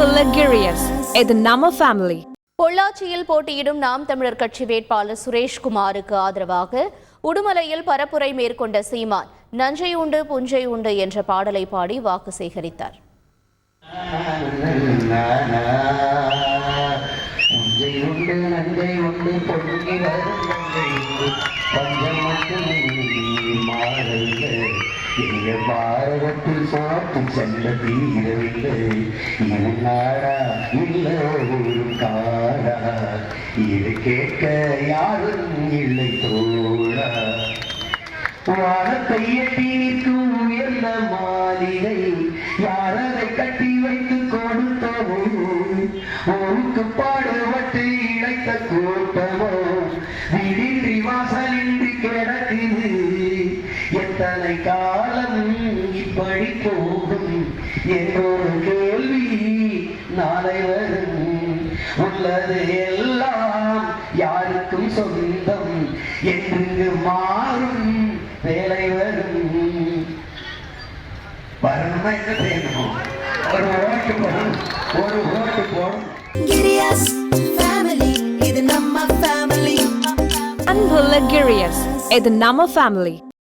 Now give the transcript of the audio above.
இது நம்ம ஃபேமிலி பொள்ளாச்சியில் போட்டியிடும் நாம் தமிழர் கட்சி வேட்பாளர் சுரேஷ்குமாருக்கு ஆதரவாக உடுமலையில் பரப்புரை மேற்கொண்ட சீமான் நஞ்சை உண்டு புஞ்சை உண்டு என்ற பாடலை பாடி வாக்கு சேகரித்தார். உண்டு நஞ்சை உண்டு பொங்கி வரும் எங்க பாரதத்தில் சோப்பு செல்ல தீரவில்லை இது நாடா இல்ல ஒரு காடா இது கேட்க யாரும் இல்லை தோழா. வானத்தை எட்டி உயர்ந்த மாளிகை யாரதை கட்டி வைத்து கொடுத்தவோ? ஊருக்கு பாடுபட்டு இழைத்த கூட்டமோ? திடீர் வாசலின்றி கிடக்குது எத்தனை காலம் இப்படி போகும். என்னொரு கேள்வி நாளை வரும். உள்ளது எல்லாம் யாருக்கும் சொந்தம். என்று மாறும் வேலை வரும். வரணுமா என்ன செய்யணும்? ஒரு ஓட்டு போடும் ஒரு ஓட்டு போடும். அன்புள்ள கிரியஸ் இது நம்ம ஃபேமிலி